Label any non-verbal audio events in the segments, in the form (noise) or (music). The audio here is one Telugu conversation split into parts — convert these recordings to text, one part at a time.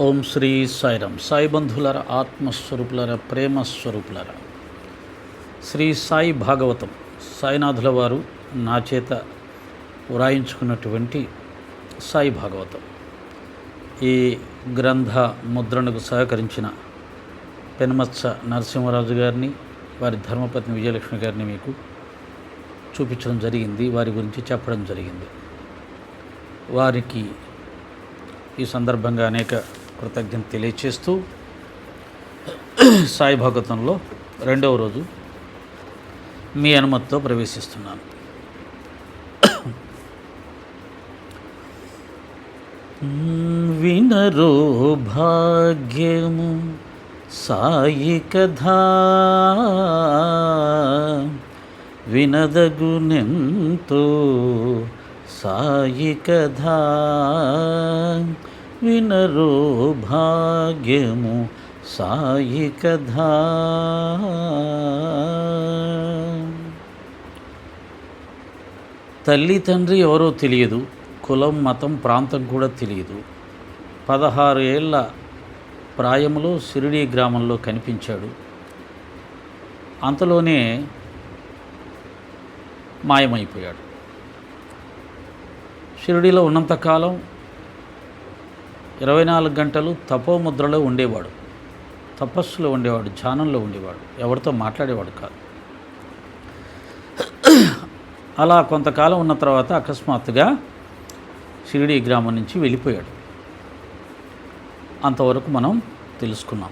ఓం శ్రీ సాయిరాం. సాయి బంధులర ఆత్మస్వరూపులర ప్రేమ స్వరూపులర శ్రీ సాయి భాగవతం సాయినాథుల వారు నా చేత వ్రాయించుకున్నటువంటి సాయి భాగవతం. ఈ గ్రంథ ముద్రణకు సహకరించిన పెనమత్స నరసింహరాజు గారిని వారి ధర్మపత్ని విజయలక్ష్మి గారిని మీకు చూపించడం జరిగింది వారి గురించి చెప్పడం జరిగింది. వారికి ఈ సందర్భంగా అనేక కృతజ్ఞత తెలియచేస్తూ సాయి భగవతంలో రెండవ రోజు మీ అనుమతితో ప్రవేశిస్తున్నాను. వినరో భాగ్యము సాయి కథా వినదగునెంతో సాయి కథా వినరో భాగ్యము సాయి కథా. తల్లి తండ్రి ఎవరో తెలియదు కులం మతం ప్రాంతం కూడా తెలియదు. పదహారు ఏళ్ళ ప్రాయంలో సిరిడి గ్రామంలో కనిపించాడు. అంతలోనే మాయమైపోయాడు. షిరిడీలో ఉన్నంతకాలం ఇరవై నాలుగు గంటలు తపోముద్రలో ఉండేవాడు. తపస్సులో ఉండేవాడు ధ్యానంలో ఉండేవాడు. ఎవరితో మాట్లాడేవాడు కాదు. అలా కొంతకాలం ఉన్న తర్వాత అకస్మాత్తుగా షిరిడి గ్రామం నుంచి వెళ్ళిపోయాడు. అంతవరకు మనం తెలుసుకున్నాం.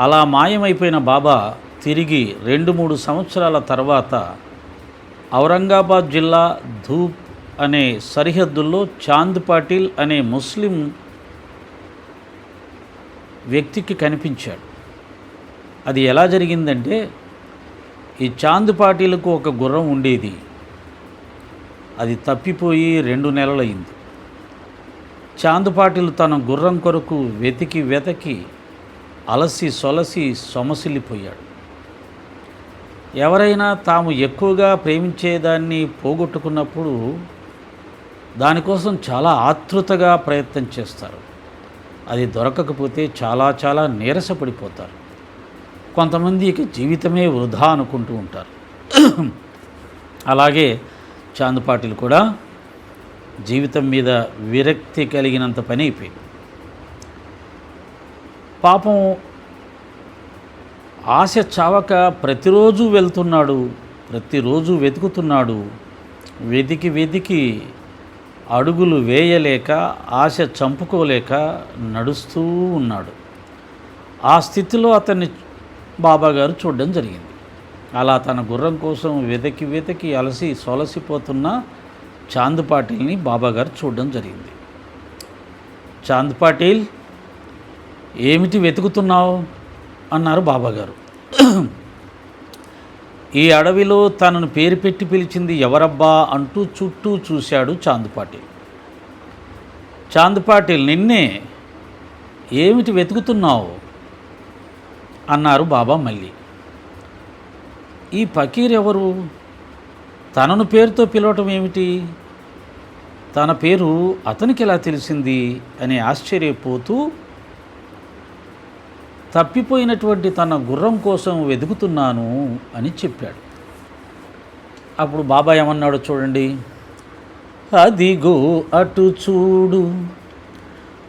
అలా మాయమైపోయిన బాబా తిరిగి రెండు మూడు సంవత్సరాల తర్వాత ఔరంగాబాద్ జిల్లా ధూప్ అనే సరిహద్దుల్లో చాంద్ పాటిల్ అనే ముస్లిం వ్యక్తికి కనిపించాడు. అది ఎలా జరిగిందంటే ఈ చాంద్ పాటిలకు ఒక గుర్రం ఉండేది. అది తప్పిపోయి రెండు నెలలైంది చాంద్ పాటిల్ తన గుర్రం కొరకు వెతికి వెతకి అలసి సొలసి సొమసిల్లిపోయాడు. ఎవరైనా తాము ఎక్కువగా ప్రేమించేదాన్ని పోగొట్టుకున్నప్పుడు దానికోసం చాలా ఆతృతగా ప్రయత్నం చేస్తారు. అది దొరకకపోతే చాలా చాలా నీరసపడిపోతారు. కొంతమంది ఇక జీవితమే వృధా అనుకుంటూ ఉంటారు. అలాగే చాందుపాటిలు కూడా జీవితం మీద విరక్తి కలిగినంత పని అయిపోయింది. పాపం ఆశ చావక ప్రతిరోజు వెళ్తున్నాడు ప్రతిరోజు వెతుకుతున్నాడు వెతికి వెతికి అడుగులు వేయలేక ఆశ చంపుకోలేక నడుస్తూ ఉన్నాడు. ఆ స్థితిలో అతన్ని బాబాగారు చూడడం జరిగింది. అలా తన గుర్రం కోసం వెతకి వెతికి అలసి సొలసిపోతున్న చాంద్ పాటిల్ని బాబాగారు చూడడం జరిగింది. చాంద్ పాటిల్ ఏమిటి వెతుకుతున్నావు? అన్నారు బాబాగారు. ఈ అడవిలో తనను పేరు పెట్టి పిలిచింది ఎవరబ్బా అంటూ చుట్టూ చూశాడు చాందుపాటిల్. చాందుపాటిల్ నిన్నే ఏమిటి వెతుకుతున్నావు? అన్నారు బాబా మళ్ళీ. ఈ ఫకీర్ ఎవరు? తనను పేరుతో పిలవటం ఏమిటి? తన పేరు అతనికి ఎలా తెలిసింది? అని ఆశ్చర్యపోతూ తప్పిపోయినటువంటి తన గుర్రం కోసం వెతుకుతున్నాను అని చెప్పాడు. అప్పుడు బాబా ఏమన్నాడు చూడండి. అదిగో అటు చూడు.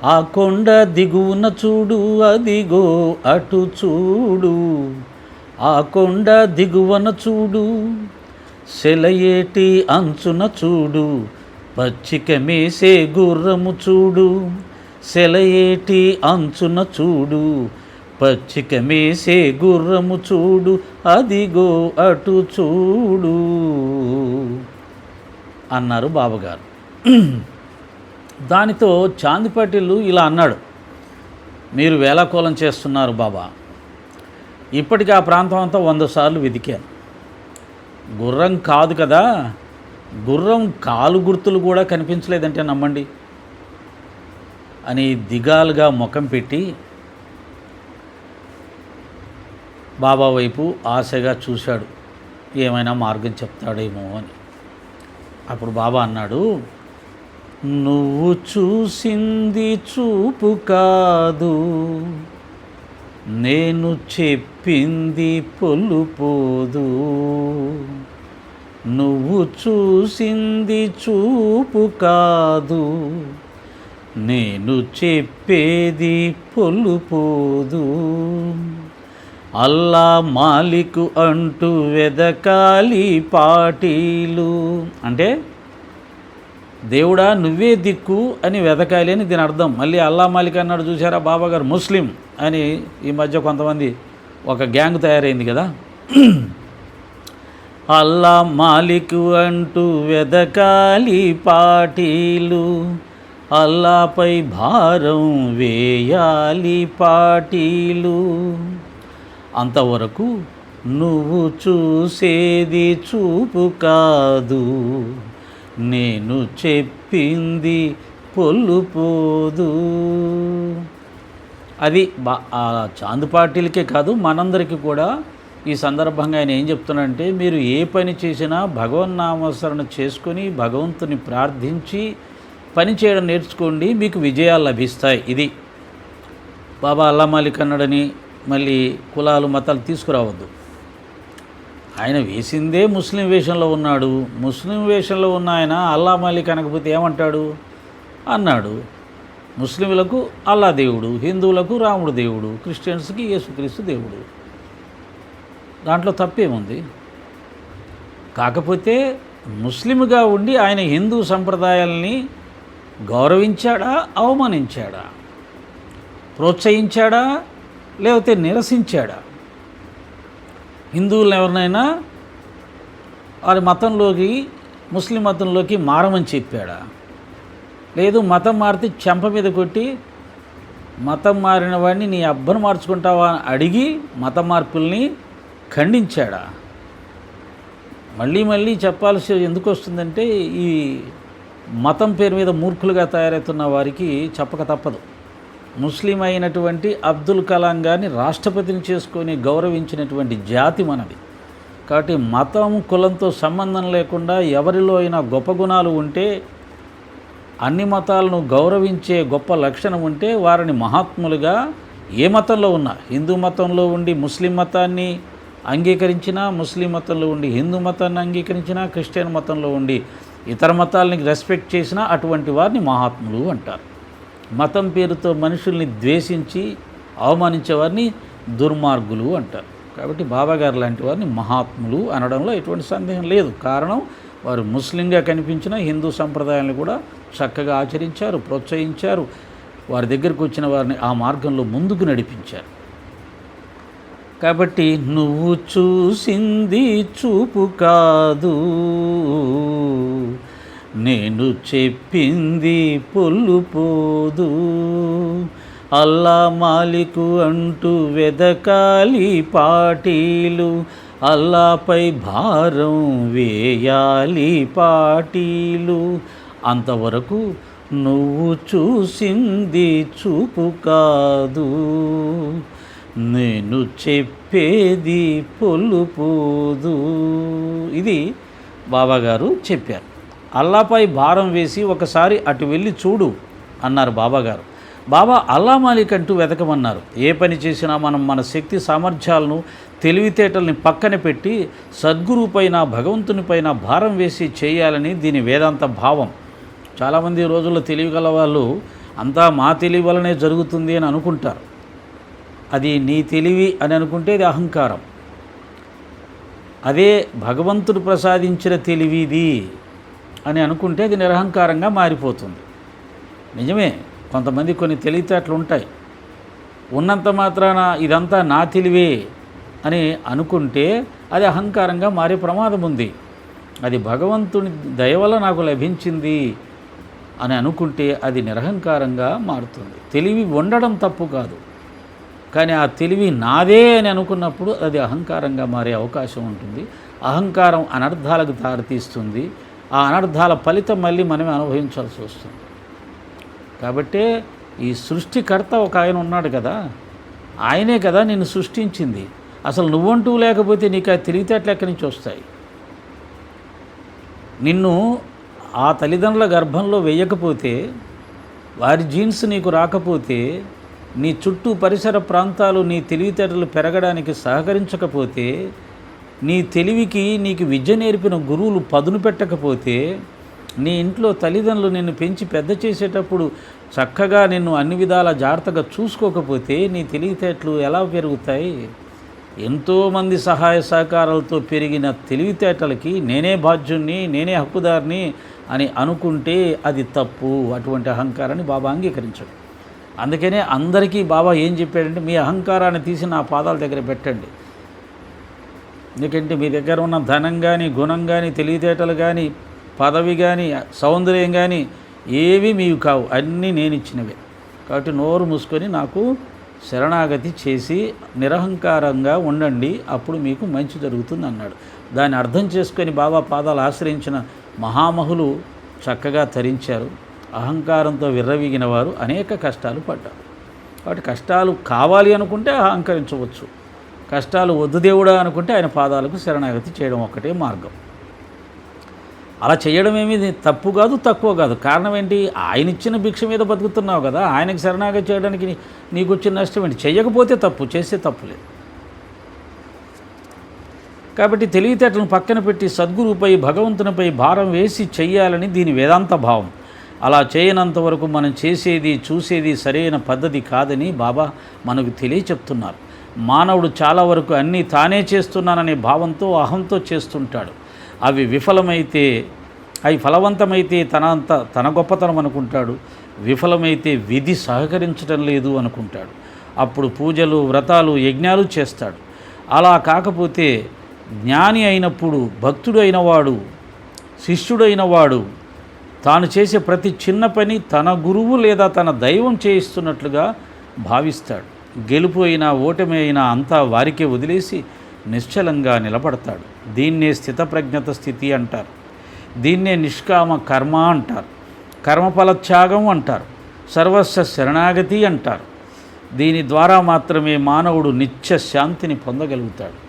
ఆ కొండ దిగువన చూడు. అదిగో అటు చూడు. ఆ కొండ దిగువన చూడు. సెలయేటి అంచున చూడు. పచ్చిక మేసే గుర్రము చూడు. సెలయేటి అంచున చూడు. పచ్చిక మేసే గుర్రము చూడు అదిగో అటు చూడు అన్నారు బాబగారు దానితో చాందిపాటిల్లు ఇలా అన్నాడు మీరు వేలాకోలం చేస్తున్నారు బాబా ఇప్పటికీ ఆ ప్రాంతం అంతా వంద సార్లు వెతికాను. గుర్రం కాదు కదా గుర్రం కాలు గుర్తులు కూడా కనిపించలేదంటే నమ్మండి అని దిగాలుగా ముఖం పెట్టి బాబా వైపు ఆశగా చూశాడు. ఏమైనా మార్గం చెప్తాడేమో అని. అప్పుడు బాబా అన్నాడు నువ్వు చూసింది చూపు కాదు. నేను చెప్పింది పొల్లుపోదు. నువ్వు చూసింది చూపు కాదు. నేను చెప్పేది పొల్లుపోదు. అల్లా మాలికు అంటూ వెదకాలి పాటీలు. అంటే దేవుడా నువ్వే దిక్కు అని వెదకాలి అని దీని అర్థం. మళ్ళీ అల్లా మాలిక్ అన్నాడు చూసారా బాబాగారు ముస్లిం అని ఈ మధ్య కొంతమంది ఒక గ్యాంగ్ తయారైంది కదా. (clears throat) అల్లా మాలిక్ అంటూ వెదకాలి పాటీలు. అల్లాపై భారం వేయాలి పాటీలు. అంతవరకు నువ్వు చూసేది చూపు కాదు. నేను చెప్పింది పొల్లుపోదు. అది బా ఆ చాందు పార్టీలకే కాదు మనందరికీ కూడా ఈ సందర్భంగా ఆయన ఏం చెప్తున్నాడంటే మీరు ఏ పని చేసినా భగవన్నామస్మరణ చేసుకొని భగవంతుని ప్రార్థించి పని చేయడం నేర్చుకోండి మీకు విజయాలు లభిస్తాయి. ఇది బాబా అల్లా మాలిక్ అన్నాడని మళ్ళీ కులాలు మతాలు తీసుకురావద్దు. ఆయన వేసిందే ముస్లిం వేషంలో ఉన్నాడు. ముస్లిం వేషంలో ఉన్న ఆయన అల్లా మాలిక్ అనకపోతే ఏమంటాడు? అన్నాడు. ముస్లింలకు అల్లా దేవుడు హిందువులకు రాముడు దేవుడు క్రిస్టియన్స్కి యేసుక్రీస్తు దేవుడు. దాంట్లో తప్పేముంది? కాకపోతే ముస్లింగా ఉండి ఆయన హిందూ సంప్రదాయాల్ని గౌరవించాడా? అవమానించాడా? ప్రోత్సహించాడా? లేకపోతే నిరసించాడా? హిందువులను ఎవరినైనా? వారి మతంలోకి ముస్లిం మతంలోకి మారమని చెప్పాడా? లేదు మతం మారితే చెంప మీద కొట్టి మతం మారిన వాడిని నీ అబ్బను మార్చుకుంటావా అని అడిగి మత మార్పుల్ని ఖండించాడా? మళ్ళీ మళ్ళీ చెప్పాల్సి ఎందుకు వస్తుందంటే ఈ మతం పేరు మీద మూర్ఖులుగా తయారవుతున్న వారికి చెప్పక తప్పదు. ముస్లిం అయినటువంటి అబ్దుల్ కలాం గారిని రాష్ట్రపతిని చేసుకొని గౌరవించినటువంటి జాతి మనది. కాబట్టి మతం కులంతో సంబంధం లేకుండా ఎవరిలో అయినా గొప్ప గుణాలు ఉంటే అన్ని మతాలను గౌరవించే గొప్ప లక్షణం ఉంటే వారిని మహాత్ములుగా ఏ మతంలో ఉన్నా హిందూ మతంలో ఉండి ముస్లిం మతాన్ని అంగీకరించినా ముస్లిం మతంలో ఉండి హిందూ మతాన్ని అంగీకరించినా క్రిస్టియన్ మతంలో ఉండి ఇతర మతాలని రెస్పెక్ట్ చేసినా అటువంటి వారిని మహాత్ములు అంటారు. మతం పేరుతో మనుషుల్ని ద్వేషించి అవమానించేవారిని దుర్మార్గులు అంటారు. కాబట్టి బాబాగారు లాంటి వారిని మహాత్ములు అనడంలో ఎటువంటి సందేహం లేదు. కారణం వారు ముస్లింగా కనిపించిన హిందూ సంప్రదాయాన్ని కూడా చక్కగా ఆచరించారు ప్రోత్సహించారు. వారి దగ్గరకు వచ్చిన వారిని ఆ మార్గంలో ముందుకు నడిపించారు. కాబట్టి నువ్వు చూసింది చూపు కాదు. నేను చెప్పింది పొల్లుపోదు అల్లా మాలికు అంటూ వెదకాలి పాటీలు. అల్లాపై భారం వేయాలి పాటీలు. అంతవరకు నువ్వు చూసింది చూపు కాదు. నేను చెప్పేది పొల్లుపోదు ఇది బాబాగారు చెప్పారు. అల్లాపై భారం వేసి ఒకసారి అటు వెళ్ళి చూడు అన్నారు బాబాగారు. బాబా అల్లా మాలిక్ అంటూ వెతకమన్నారు. ఏ పని చేసినా మనం మన శక్తి సామర్థ్యాలను తెలివితేటల్ని పక్కన పెట్టి సద్గురుపైన భగవంతునిపైన భగవంతుని పైన భారం వేసి చేయాలని దీని వేదాంత భావం. చాలామంది రోజుల్లో తెలివిగల వాళ్ళు అంతా మా తెలివి వలనే జరుగుతుంది అని అనుకుంటారు. అది నీ తెలివి అని అనుకుంటే అది అహంకారం. అదే భగవంతుడు ప్రసాదించిన తెలివిది. అని అనుకుంటే అది నిరహంకారంగా మారిపోతుంది. నిజమే కొంతమంది కొన్ని తెలివితేటలు ఉంటాయి. ఉన్నంత మాత్రాన ఇదంతా నా తెలివే అని అనుకుంటే అది అహంకారంగా మారే ప్రమాదం ఉంది. అది భగవంతుని దయ వల్ల నాకు లభించింది అని అనుకుంటే అది నిరహంకారంగా మారుతుంది. తెలివి ఉండడం తప్పు కాదు. కానీ ఆ తెలివి నాదే అని అనుకున్నప్పుడు అది అహంకారంగా మారే అవకాశం ఉంటుంది. అహంకారం అనర్థాలకు దారితీస్తుంది. ఆ అనర్థాల ఫలితం మళ్ళీ మనమే అనుభవించాల్సి వస్తుంది. కాబట్టే ఈ సృష్టికర్త ఒక ఆయన ఉన్నాడు కదా ఆయనే కదా నిన్ను సృష్టించింది. అసలు నువ్వంటూ లేకపోతే నీకు ఆ తెలివితేటలు ఎక్కడి నుంచి వస్తాయి? నిన్ను ఆ తల్లిదండ్రుల గర్భంలో వేయకపోతే వారి జీన్స్ నీకు రాకపోతే నీ చుట్టూ పరిసర ప్రాంతాలు నీ తెలివితేటలు పెరగడానికి సహకరించకపోతే నీ తెలివికి నీకు విద్య నేర్పిన గురువులు పదును పెట్టకపోతే నీ ఇంట్లో తల్లిదండ్రులు నిన్ను పెంచి పెద్ద చేసేటప్పుడు చక్కగా నిన్ను అన్ని విధాల జాగ్రత్తగా చూసుకోకపోతే నీ తెలివితేటలు ఎలా పెరుగుతాయి? ఎంతోమంది సహాయ సహకారాలతో పెరిగిన తెలివితేటలకి నేనే బాధ్యుణ్ణి నేనే హక్కుదారిని అని అనుకుంటే అది తప్పు. అటువంటి అహంకారాన్ని బాబా అంగీకరించడు. అందుకనే అందరికీ బాబా ఏం చెప్పాడంటే మీ అహంకారాన్ని తీసి నా పాదాల దగ్గర పెట్టండి. ఎందుకంటే మీ దగ్గర ఉన్న ధనం కానీ గుణం కానీ తెలివితేటలు కానీ పదవి కానీ సౌందర్యం కానీ ఏవి మీవి కావు. అన్నీ నేను ఇచ్చినవే కాబట్టి నోరు మూసుకొని నాకు శరణాగతి చేసి నిరహంకారంగా ఉండండి. అప్పుడు మీకు మంచి జరుగుతుంది అన్నాడు. దాన్ని అర్థం చేసుకొని బాబా పాదాలు ఆశ్రయించిన మహామహులు చక్కగా తరించారు. అహంకారంతో విర్రవీగిన వారు అనేక కష్టాలు పడ్డారు. కాబట్టి కష్టాలు కావాలి అనుకుంటే అహంకరించవచ్చు. కష్టాలు వద్దు దేవుడా అనుకుంటే ఆయన పాదాలకు శరణాగతి చేయడం ఒక్కటే మార్గం. అలా చేయడం ఏమీ తప్పు కాదు తక్కువ కాదు. కారణం ఏంటి? ఆయన ఇచ్చిన భిక్ష మీద బతుకుతున్నావు కదా ఆయనకి శరణాగతి చేయడానికి నీకు వచ్చిన నష్టం ఏంటి? చేయకపోతే తప్పు చేస్తే తప్పులేదు కాబట్టి తెలివితేటలను పక్కన పెట్టి సద్గురుపై భగవంతునిపై భారం వేసి చెయ్యాలని దీని వేదాంత భావం. అలా చేయనంత వరకు మనం చేసేది చూసేది సరైన పద్ధతి కాదని బాబా మనకు తెలియచెప్తున్నారు. మానవుడు చాలా వరకు అన్నీ తానే చేస్తున్నాననే భావంతో అహంతో చేస్తుంటాడు. అవి విఫలమైతే అవి ఫలవంతమైతే తన అంత తన గొప్పతనం అనుకుంటాడు. విఫలమైతే విధి సహకరించడం లేదు అనుకుంటాడు. అప్పుడు పూజలు వ్రతాలు యజ్ఞాలు చేస్తాడు. అలా కాకపోతే జ్ఞాని అయినప్పుడు భక్తుడు అయినవాడు శిష్యుడైన వాడు తాను చేసే ప్రతి చిన్న పని తన గురువు లేదా తన దైవం చేయిస్తున్నట్లుగా భావిస్తాడు. గెలుపు అయినా ఓటమి అయినా అంతా వారికే వదిలేసి నిశ్చలంగా నిలబడతాడు. దీన్నే స్థితప్రజ్ఞత స్థితి అంటారు. దీన్నే నిష్కామ కర్మ అంటారు. కర్మఫల త్యాగం అంటారు. సర్వస్వ శరణాగతి అంటారు. దీని ద్వారా మాత్రమే మానవుడు నిత్య శాంతిని పొందగలుగుతాడు.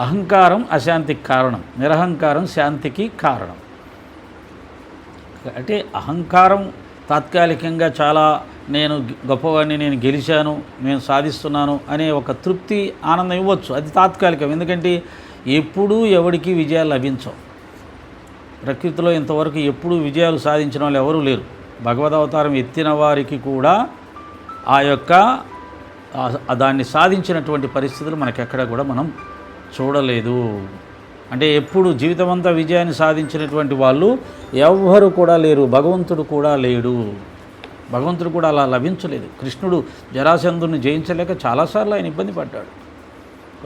అహంకారం అశాంతికి కారణం. నిరహంకారం శాంతికి కారణం. అంటే అహంకారం తాత్కాలికంగా చాలా నేను గొప్పవాడిని నేను గెలిచాను నేను సాధిస్తున్నాను అనే ఒక తృప్తి ఆనందం ఇవ్వచ్చు. అది తాత్కాలికం. ఎందుకంటే ఎప్పుడూ ఎవడికి విజయాలు లభించవు. ప్రకృతిలో ఇంతవరకు ఎప్పుడూ విజయాలు సాధించిన వాళ్ళు ఎవరూ లేరు. భగవద్ అవతారం ఎత్తిన వారికి కూడా ఆ యొక్క దాన్ని సాధించినటువంటి పరిస్థితులు మనకెక్కడ కూడా మనం చూడలేదు. అంటే ఎప్పుడు జీవితమంతా విజయాన్ని సాధించినటువంటి వాళ్ళు ఎవ్వరు కూడా లేరు. భగవంతుడు కూడా లేడు. భగవంతుడు కూడా అలా లభించలేదు. కృష్ణుడు జరాసంధుని జయించలేక చాలాసార్లు ఆయన ఇబ్బంది పడ్డాడు.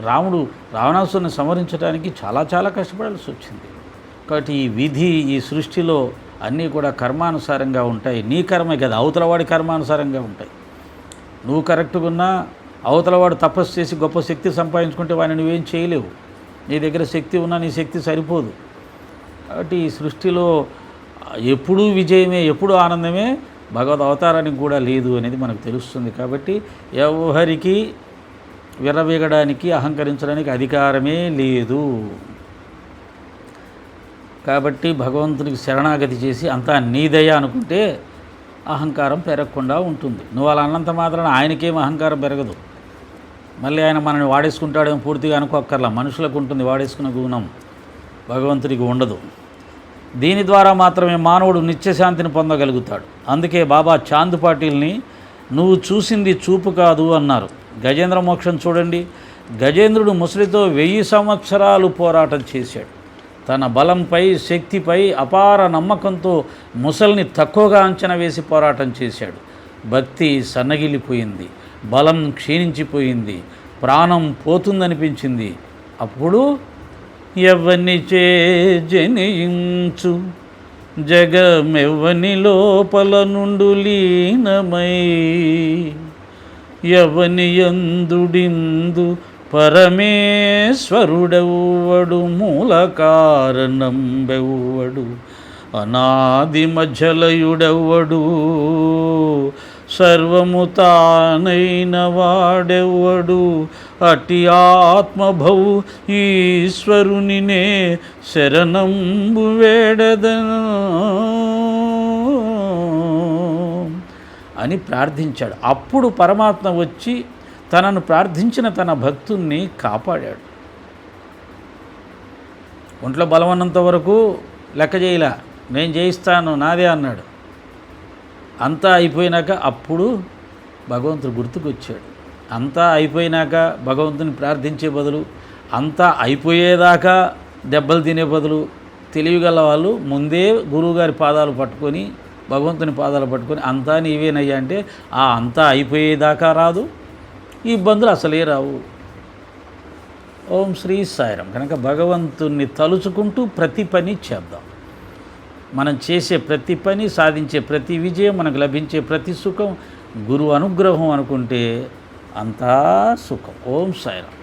రాముడు రావణాసుని సంహరించడానికి చాలా చాలా కష్టపడాల్సి వచ్చింది. కాబట్టి ఈ విధి ఈ సృష్టిలో అన్నీ కూడా కర్మానుసారంగా ఉంటాయి. నీ కర్మే కదా అవతలవాడి కర్మానుసారంగా ఉంటాయి. నువ్వు కరెక్ట్గా ఉన్నా అవతలవాడు తపస్సు చేసి గొప్ప శక్తి సంపాదించుకుంటే వాడిని నువ్వేం చేయలేవు. నీ దగ్గర శక్తి ఉన్నా నీ శక్తి సరిపోదు. కాబట్టి ఈ సృష్టిలో ఎప్పుడూ విజయమే ఎప్పుడూ ఆనందమే భగవద్ అవతారానికి కూడా లేదు అనేది మనకు తెలుస్తుంది. కాబట్టి ఎవరికి విరవీగడానికి అహంకరించడానికి అధికారమే లేదు. కాబట్టి భగవంతునికి శరణాగతి చేసి అంతా నీదయ అనుకుంటే అహంకారం పెరగకుండా ఉంటుంది. నువ్వు అలా అన్నంత మాత్రాన ఆయనకేం అహంకారం పెరగదు. మళ్ళీ ఆయన మనల్ని వాడేసుకుంటాడేమో పూర్తిగా అనుకోక్కర్లా. మనుషులకు ఉంటుంది వాడేసుకునే గుణం. భగవంతుడికి ఉండదు. దీని ద్వారా మాత్రమే మానవుడు నిత్యశాంతిని పొందగలుగుతాడు. అందుకే బాబా చాంద్ పాటిల్ని నువ్వు చూసింది చూపు కాదు అన్నారు. గజేంద్ర మోక్షం చూడండి. గజేంద్రుడు ముసలితో వెయ్యి సంవత్సరాలు పోరాటం చేశాడు. తన బలంపై శక్తిపై అపార నమ్మకంతో ముసల్ని తక్కువగా అంచనా వేసి పోరాటం చేశాడు. భక్తి సన్నగిల్లిపోయింది. బలం క్షీణించిపోయింది ప్రాణం పోతుందనిపించింది. అప్పుడు ఎవని చే జనించు జగమెవ్వని లోపల నుండు లీనమై. ఎవని యందుడిందు పరమేశ్వరుడెవ్వడు మూల కారణంబెవ్వడు అనాది మధ్యలయుడెవ్వడు. సర్వము తానైన వాడెవ్వడు. అటి ఆత్మభౌ ఈశ్వరునినే శరణంబు వేడదను. అని ప్రార్థించాడు. అప్పుడు పరమాత్మ వచ్చి తనను ప్రార్థించిన తన భక్తుణ్ణి కాపాడాడు. ఒంట్లో బలం ఉన్నంత వరకు లెక్క చేయలే. నేను చేయిస్తాను నాదే అన్నాడు. అంతా అయిపోయినాక అప్పుడు భగవంతుడు గుర్తుకొచ్చాడు. అంతా అయిపోయినాక భగవంతుని ప్రార్థించే బదులు అంతా అయిపోయేదాకా దెబ్బలు తినే బదులు తెలివిగల వాళ్ళు ముందే గురువుగారి పాదాలు పట్టుకొని భగవంతుని పాదాలు పట్టుకొని అంతా నీవేనయ్యా అంటే ఆ అంతా అయిపోయేదాకా రాదు ఈ ఇబ్బందులు అసలే రావు. ఓం శ్రీ సాయిరం కనుక భగవంతుణ్ణి తలుచుకుంటూ ప్రతి పని చేద్దాం. మనం చేసే ప్రతి పని సాధించే ప్రతి విజయం మనకు లభించే ప్రతి సుఖం గురువు అనుగ్రహం అనుకుంటే అంతా సుఖం. ఓం సాయిరామ్.